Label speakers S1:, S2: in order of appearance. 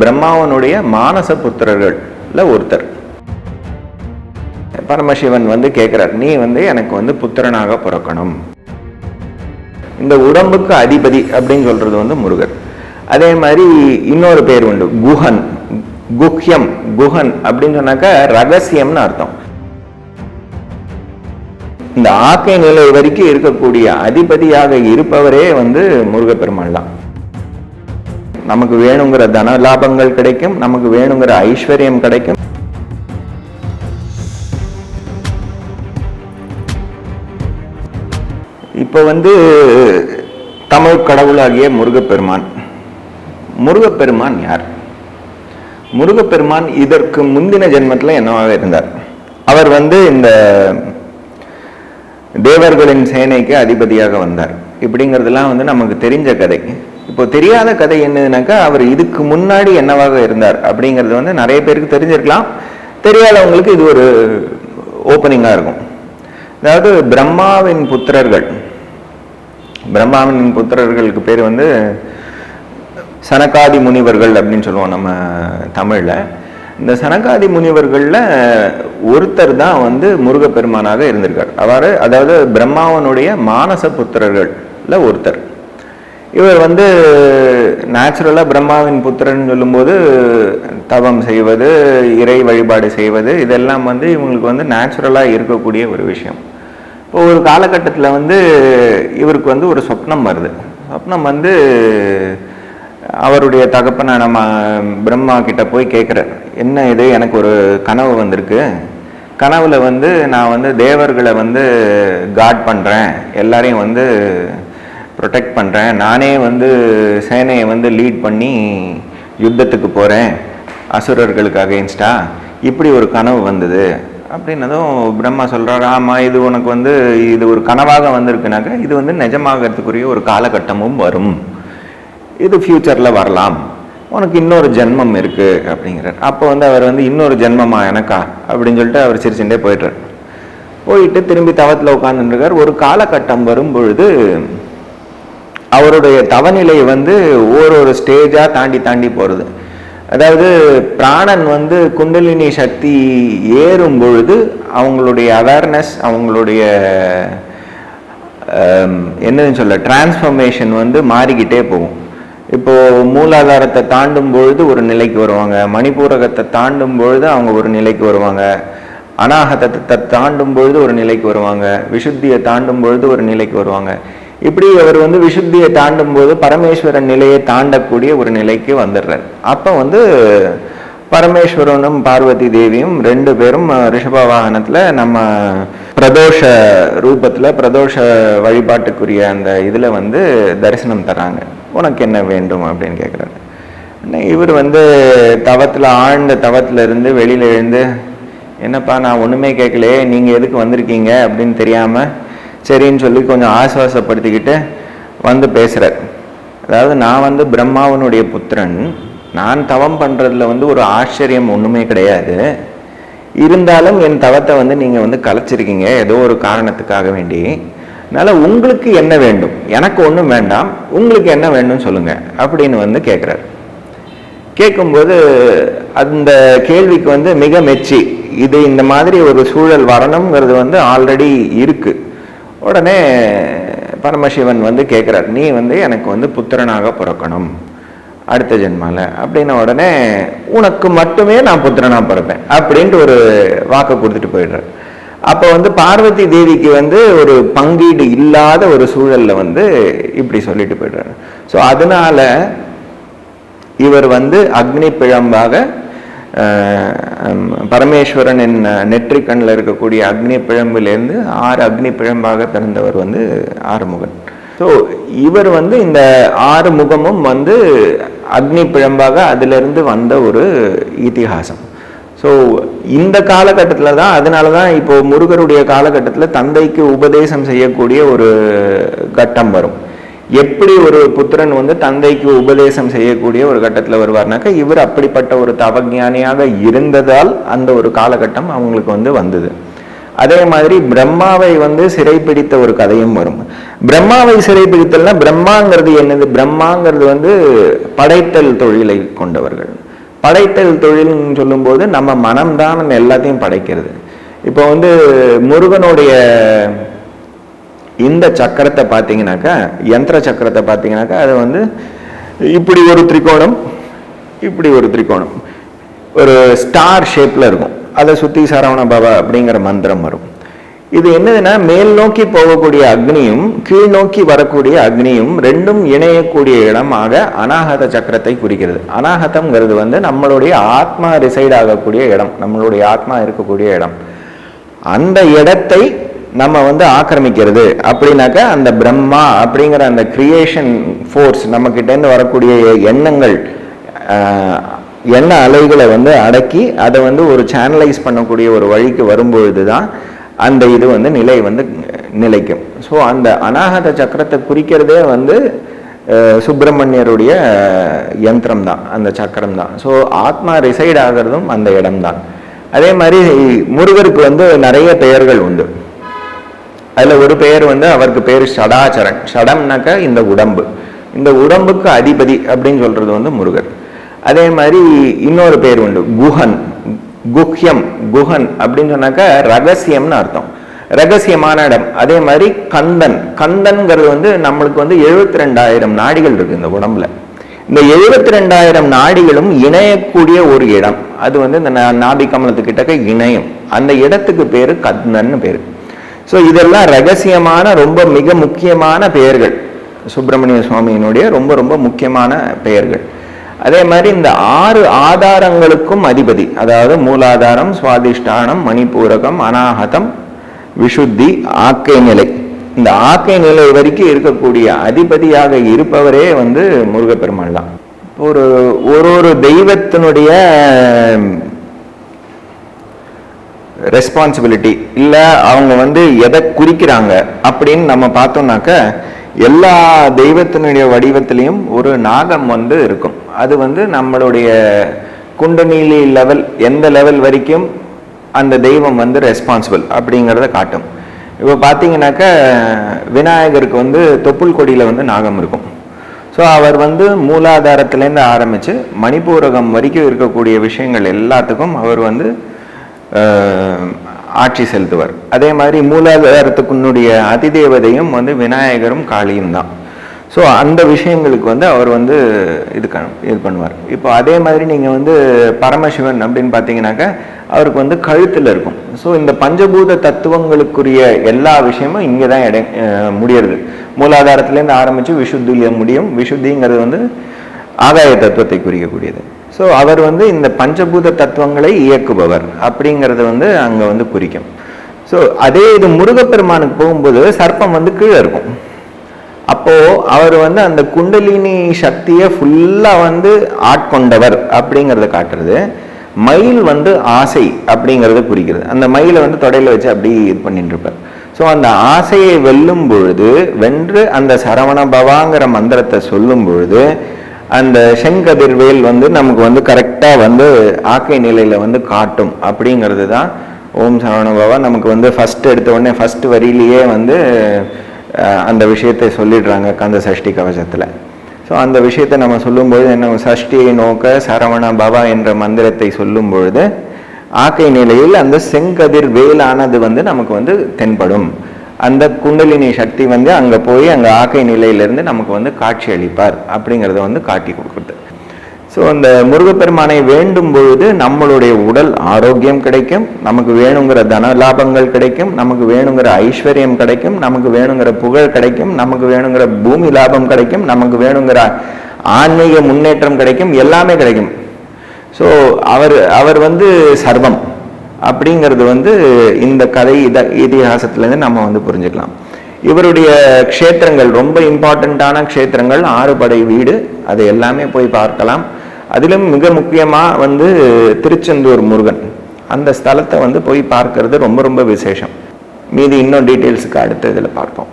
S1: பிரம்மாவனுடைய மானச புத்திரர்கள்ல ஒருத்தர். பரமசிவன் வந்து கேட்கிறார் நீ வந்து எனக்கு வந்து புத்திரனாக பிறக்கணும். இந்த உடம்புக்கு அதிபதி அப்படின்னு சொல்றது வந்து முருகர். அதே மாதிரி இன்னொரு பேர் உண்டு குஹன் குஹ்யம் குஹன் அப்படின்னு சொன்னாக்கா ரகசியம்னு அர்த்தம். இந்த ஆக்கை நிலை வரைக்கும் இருக்கக்கூடிய அதிபதியாக இருப்பவரே வந்து முருகப்பெருமாள் தான். நமக்கு வேணுங்கிற தன லாபங்கள் கிடைக்கும் நமக்கு வேணுங்கிற ஐஸ்வர்யம் கிடைக்கும். இப்போ வந்து தமிழ் கடவுளாகிய முருகப்பெருமான். முருகப்பெருமான் யார்? முருகப்பெருமான் இதற்கு முந்தின ஜென்மத்தில் என்னவாக இருந்தார்? அவர் வந்து இந்த தேவர்களின் சேனைக்கு அதிபதியாக வந்தார். இப்படிங்கிறதுலாம் வந்து நமக்கு தெரிஞ்ச கதை. இப்போ தெரியாத கதை என்னதுனாக்கா அவர் இதுக்கு முன்னாடி என்னவாக இருந்தார் அப்படிங்கிறது வந்து நிறைய பேருக்கு தெரிஞ்சிருக்கலாம். தெரியாதவங்களுக்கு இது ஒரு ஓப்பனிங்காக இருக்கும். அதாவது பிரம்மாவின் புத்திரர்கள். பிரம்மாவின் புத்திரர்களுக்கு பேர் வந்து சனகாதி முனிவர்கள் அப்படின்னு சொல்லுவோம் நம்ம தமிழில். இந்த சனகாதி முனிவர்களில் ஒருத்தர் தான் வந்து முருகப்பெருமானாக இருந்திருக்கார். அவர் அதாவது பிரம்மாவனுடைய மானச புத்திரர்களில் ஒருத்தர். இவர் வந்து நேச்சுரலாக பிரம்மாவின் புத்திரன் சொல்லும்போது தவம் செய்வது இறை வழிபாடு செய்வது இதெல்லாம் வந்து இவங்களுக்கு வந்து நேச்சுரலாக இருக்கக்கூடிய ஒரு விஷயம். இப்போ ஒரு காலகட்டத்தில் வந்து இவருக்கு வந்து ஒரு சொப்னம் வருது. சொப்னம் வந்து அவருடைய தகப்பனை நம்ம பிரம்மா கிட்ட போய் கேட்குறார் என்ன இது? எனக்கு ஒரு கனவு வந்திருக்கு. கனவில் வந்து நான் வந்து தேவர்களை வந்து காட் பண்ணுறேன் எல்லாரையும் வந்து ப்ரொடெக்ட் பண்ணுறேன் நானே வந்து சேனையை வந்து லீட் பண்ணி யுத்தத்துக்கு போகிறேன் அசுரர்களுக்கு அகெயின்ஸ்டா இப்படி ஒரு கனவு வந்தது. அப்படின்னதும் பிரம்மா சொல்கிறார் ஆமாம் இது உனக்கு வந்து இது ஒரு கனவாக வந்திருக்குனாக்கா இது வந்து நிஜமாகறதுக்குரிய ஒரு காலகட்டமும் வரும். இது ஃப்யூச்சரில் வரலாம். உனக்கு இன்னொரு ஜென்மம் இருக்குது அப்படிங்கிறார். அப்போ வந்து அவர் வந்து இன்னொரு ஜென்மமா எனக்கா? அப்படின்னு சொல்லிட்டு அவர் சிரிச்சுட்டே போயிட்டார் போயிட்டு திரும்பி தவத்தில் உட்காந்துருக்கார் ஒரு காலகட்டம் வரும் பொழுது அவருடைய தவநிலை வந்து ஒரு ஸ்டேஜாக தாண்டி தாண்டி போகிறது அதாவது பிராணன் வந்து குண்டலினி சக்தி ஏறும் பொழுது அவங்களுடைய அவேர்னஸ் அவங்களுடைய என்னன்னு சொல்ல டிரான்ஸ்ஃபர்மேஷன் வந்து மாறிக்கிட்டே போகும். இப்போது மூலாதாரத்தை தாண்டும் பொழுது ஒரு நிலைக்கு வருவாங்க. மணிப்பூரகத்தை தாண்டும் பொழுது அவங்க ஒரு நிலைக்கு வருவாங்க. அனாகதத்தை தாண்டும் பொழுது ஒரு நிலைக்கு வருவாங்க. விசுத்தியை தாண்டும் பொழுது ஒரு நிலைக்கு வருவாங்க. இப்படி அவர் வந்து விசுத்தியை தாண்டும் போது பரமேஸ்வரன் நிலையை தாண்டக்கூடிய ஒரு நிலைக்கு வந்துடுறார். அப்போ வந்து பரமேஸ்வரனும் பார்வதி தேவியும் ரெண்டு பேரும் ரிஷப வாகனத்தில் நம்ம பிரதோஷ ரூபத்தில் பிரதோஷ வழிபாட்டுக்குரிய அந்த இதில் வந்து தரிசனம் தராங்க. உனக்கு என்ன வேண்டும் அப்படின்னு கேட்குறாரு இவர் வந்து தவத்தில் ஆழ்ந்த தவத்தில் இருந்து வெளியில எழுந்து என்னப்பா நான் ஒன்றுமே கேட்கலையே நீங்கள் எதுக்கு வந்திருக்கீங்க? அப்படின்னு தெரியாமல் சரின்னு சொல்லி கொஞ்சம் ஆசுவாசப்படுத்திக்கிட்டு வந்து பேசுகிறார் அதாவது நான் வந்து பிரம்மாவனுடைய புத்திரன். நான் தவம் பண்ணுறதுல வந்து ஒரு ஆச்சரியம் ஒன்றுமே கிடையாது. இருந்தாலும் என் தவத்தை வந்து நீங்கள் வந்து கலைச்சிருக்கீங்க ஏதோ ஒரு காரணத்துக்காக வேண்டி. அதனால் உங்களுக்கு என்ன வேண்டும்? எனக்கு ஒன்றும் வேண்டாம். உங்களுக்கு என்ன வேண்டும் சொல்லுங்கள் அப்படின்னு வந்து கேட்குறாரு கேட்கும்போது அந்த கேள்விக்கு வந்து மிக மெச்சி. இது இந்த மாதிரி ஒரு சூழல் வரணுங்கிறது வந்து ஆல்ரெடி இருக்குது உடனே பரமசிவன் வந்து கேட்குறார் நீ வந்து எனக்கு வந்து புத்திரனாக பிறக்கணும் அடுத்த ஜென்மாவில் அப்படின்ன உடனே உனக்கு மட்டுமே நான் புத்திரனாக பிறப்பேன் அப்படின்ட்டு ஒரு வாக்கை கொடுத்துட்டு போயிடுறார். அப்போ வந்து பார்வதி தேவிக்கு வந்து ஒரு பங்கீடு இல்லாத ஒரு சூழலில் வந்து இப்படி சொல்லிட்டு போயிடுறாரு. ஸோ அதனால இவர் வந்து அக்னி பிழம்பாக பரமேஸ்வரனின் நெற்றிக் கண்ணில் இருக்கக்கூடிய அக்னி பிழம்பிலிருந்து ஆறு அக்னி பிழம்பாக பிறந்தவர் வந்து ஆறுமுகன். ஸோ இவர் வந்து இந்த ஆறு முகமும் வந்து அக்னி பிழம்பாக அதிலிருந்து வந்த ஒரு இத்திஹாசம் ஸோ இந்த காலகட்டத்தில் தான் அதனால தான் இப்போ முருகருடைய காலகட்டத்தில் தந்தைக்கு உபதேசம் செய்யக்கூடிய ஒரு கட்டம் வரும். எப்படி ஒரு புத்திரன் வந்து தந்தைக்கு உபதேசம் செய்யக்கூடிய ஒரு கட்டத்தில் வருவார்னாக்கா இவர் அப்படிப்பட்ட ஒரு தவஞானியாக இருந்ததால் அந்த ஒரு காலகட்டம் அவங்களுக்கு வந்து வந்தது. அதே மாதிரி பிரம்மாவை வந்து சிறைப்பிடித்த ஒரு கதையும் வரும். பிரம்மாவை சிறைப்பிடித்தல்னா பிரம்மாங்கிறது என்னது? பிரம்மாங்கிறது வந்து படைத்தல் தொழிலை கொண்டவர்கள். படைத்தல் தொழில்னு சொல்லும்போது நம்ம மனம்தான் நம்ம எல்லாத்தையும் படைக்கிறது. இப்போ வந்து முருகனுடைய இந்த சக்கரத்தை பார்த்தீங்கன்னாக்கா யந்திர சக்கரத்தை பார்த்தீங்கன்னாக்கா அது வந்து இப்படி ஒரு திரிகோணம் இப்படி ஒரு திரிகோணம். ஒரு ஸ்டார் ஷேப்பில் இருக்கும். அதை சுற்றி சரவண பாபா அப்படிங்கிற மந்திரம் வரும். இது என்னதுன்னா மேல் நோக்கி போகக்கூடிய அக்னியும் கீழ் நோக்கி வரக்கூடிய அக்னியும் ரெண்டும் இணையக்கூடிய இடமாக அனாகத சக்கரத்தை குறிக்கிறது. அனாகதம்ங்கிறது வந்து நம்மளுடைய ஆத்மா ரிசைட் ஆகக்கூடிய இடம். நம்மளுடைய ஆத்மா இருக்கக்கூடிய இடம். அந்த இடத்தை நம்ம வந்து ஆக்கிரமிக்கிறது. அப்படின்னாக்கா அந்த பிரம்மா அப்படிங்கிற அந்த கிரியேஷன் ஃபோர்ஸ் நம்மக்கிட்டேருந்து வரக்கூடிய எண்ணங்கள் எண்ண அலைகளை வந்து அடக்கி அதை வந்து ஒரு சேனலைஸ் பண்ணக்கூடிய ஒரு வழிக்கு வரும்பொழுது தான் அந்த இது வந்து நிலை வந்து நிலைக்கும். ஸோ அந்த அனாகத சக்கரத்தை குறிக்கிறதே வந்து சுப்பிரமணியருடைய யந்திரம் தான் அந்த சக்கரம் தான் ஸோ ஆத்மா ரிசைட் ஆகிறதும் அந்த இடம்தான். அதே மாதிரி முருகருக்கு வந்து நிறைய பெயர்கள் உண்டு. அதில் ஒரு பெயர் வந்து அவருக்கு பேர் ஷடாச்சரன். ஷடம்னாக்கா இந்த உடம்பு. இந்த உடம்புக்கு அதிபதி அப்படின்னு சொல்கிறது வந்து முருகர். அதே மாதிரி இன்னொரு பேர் உண்டு. குஹன். குஹ்யம். குஹன் அப்படின்னு சொன்னாக்கா ரகசியம்னு அர்த்தம். ரகசியமான இடம். அதே மாதிரி கந்தன். கந்தன்கிறது வந்து நம்மளுக்கு வந்து எழுபத்தி ரெண்டாயிரம் நாடிகள் இருக்குது இந்த உடம்புல. இந்த எழுபத்தி ரெண்டாயிரம் நாடிகளும் இணையக்கூடிய ஒரு இடம். அது வந்து இந்த நா- கமலத்துக்கிட்டக்க இணையம். அந்த இடத்துக்கு பேர் கந்தன்னு பேர். ஸோ இதெல்லாம் ரகசியமான ரொம்ப மிக முக்கியமான பெயர்கள். சுப்பிரமணிய சுவாமியினுடைய ரொம்ப ரொம்ப முக்கியமான பெயர்கள். அதே மாதிரி இந்த ஆறு ஆதாரங்களுக்கும் அதிபதி அதாவது மூலாதாரம் சுவாதிஷ்டானம் மணிப்பூரகம் அனாகதம் விசுத்தி ஆக்கை நிலை. இந்த ஆக்கை நிலை வரைக்கும் இருக்கக்கூடிய அதிபதியாக இருப்பவரே வந்து முருகப்பெருமாள் தான். ஒரு ஒரு ஒரு தெய்வத்தினுடைய ரெஸ்பான்சிபிலிட்டி இல்லை அவங்க வந்து எதை குறிக்கிறாங்க அப்படின்னு நம்ம பார்த்தோம்னாக்க எல்லா தெய்வத்தினுடைய வடிவத்திலையும் ஒரு நாகம் வந்து இருக்கும். அது வந்து நம்மளுடைய குண்டநீலி லெவல் எந்த லெவல் வரைக்கும் அந்த தெய்வம் வந்து ரெஸ்பான்சிபிள் அப்படிங்கிறத காட்டும். இப்போ பார்த்தீங்கன்னாக்க விநாயகருக்கு வந்து தொப்புள் கொடியில் வந்து நாகம் இருக்கும். ஸோ அவர் வந்து மூலாதாரத்திலேருந்து ஆரம்பித்து மணிப்பூரகம் வரைக்கும் இருக்கக்கூடிய விஷயங்கள் எல்லாத்துக்கும் அவர் வந்து ஆட்சி செலுத்துவார். அதே மாதிரி மூலாதாரத்துக்குன்னுடைய அதிதேவதையும் வந்து விநாயகரும் காளியும் தான். ஸோ அந்த விஷயங்களுக்கு வந்து அவர் வந்து இது இது பண்ணுவார். இப்போ அதே மாதிரி நீங்கள் வந்து பரமசிவன் அப்படின்னு பார்த்தீங்கன்னாக்கா அவருக்கு வந்து கழுத்தில் இருக்கும். ஸோ இந்த பஞ்சபூத தத்துவங்களுக்குரிய எல்லா விஷயமும் இங்கே தான் இட முடியறது. மூலாதாரத்துலேருந்து ஆரம்பித்து விஷுத்தியில் முடியும். விசுத்திங்கிறது வந்து ஆகாய தத்துவத்தை குறிக்கக்கூடியது. ஸோ அவர் வந்து இந்த பஞ்சபூத தத்துவங்களை இயக்குபவர் அப்படிங்கிறது வந்து அங்கே வந்து குறிக்கும். ஸோ அதே இது முருகப்பெருமானுக்கு போகும்போது சர்ப்பம் வந்து கீழே இருக்கும். அப்போ அவர் வந்து அந்த குண்டலினி சக்தியை ஃபுல்லா வந்து ஆட்கொண்டவர் அப்படிங்கிறத காட்டுறது. மயில் வந்து ஆசை அப்படிங்கிறத குறிக்கிறது. அந்த மயிலை வந்து தொடையில வச்சு அப்படி இது பண்ணிட்டு இருப்பார் ஸோ அந்த ஆசையை வெல்லும் பொழுது வென்று அந்த சரவண பவாங்கிற மந்திரத்தை சொல்லும் பொழுது அந்த செங்கதிர்வேல் வந்து நமக்கு வந்து கரெக்டாக வந்து ஆக்கை நிலையில் வந்து காட்டும். அப்படிங்கிறது தான் ஓம் சரவணபாவா நமக்கு வந்து ஃபர்ஸ்ட் எடுத்த உடனே ஃபஸ்ட் வரியிலேயே வந்து அந்த விஷயத்தை சொல்லிடுறாங்க கந்த சஷ்டி கவசத்தில். ஸோ அந்த விஷயத்தை நம்ம சொல்லும்பொழுது என்ன சஷ்டியை நோக்க சரவண பவா என்ற மந்திரத்தை சொல்லும் பொழுது ஆக்கை நிலையில் அந்த செங்கதிர் வேலானது வந்து நமக்கு வந்து தென்படும். அந்த குண்டலினி சக்தி வந்து அங்கே போய் அங்கே ஆக்கை நிலையிலிருந்து நமக்கு வந்து காட்சி அளிப்பார் அப்படிங்கிறத வந்து காட்டி கொடுக்குறது. ஸோ அந்த முருகப்பெருமானை வேண்டும் பொழுது நம்மளுடைய உடல் ஆரோக்கியம் கிடைக்கும் நமக்கு வேணுங்கிற தன லாபங்கள் கிடைக்கும் நமக்கு வேணுங்கிற ஐஸ்வர்யம் கிடைக்கும் நமக்கு வேணுங்கிற புகழ் கிடைக்கும் நமக்கு வேணுங்கிற பூமி லாபம் கிடைக்கும் நமக்கு வேணுங்கிற ஆன்மீக முன்னேற்றம் கிடைக்கும் எல்லாமே கிடைக்கும். ஸோ அவர் அவர் வந்து சர்வம். அப்படிங்கிறது வந்து இந்த கதை இத இதிகாசத்துலேருந்து நம்ம வந்து புரிஞ்சுக்கலாம். இவருடைய க்ஷேத்திரங்கள் ரொம்ப இம்பார்ட்டண்ட்டான க்ஷேத்திரங்கள் ஆறுபடை வீடு அது எல்லாமே போய் பார்க்கலாம். அதிலும் மிக முக்கியமாக வந்து திருச்செந்தூர் முருகன். அந்த ஸ்தலத்தை வந்து போய் பார்க்கறது ரொம்ப ரொம்ப விசேஷம். மீதி இன்னும் டீட்டெயில்ஸுக்கு அடுத்த இதில் பார்ப்போம்.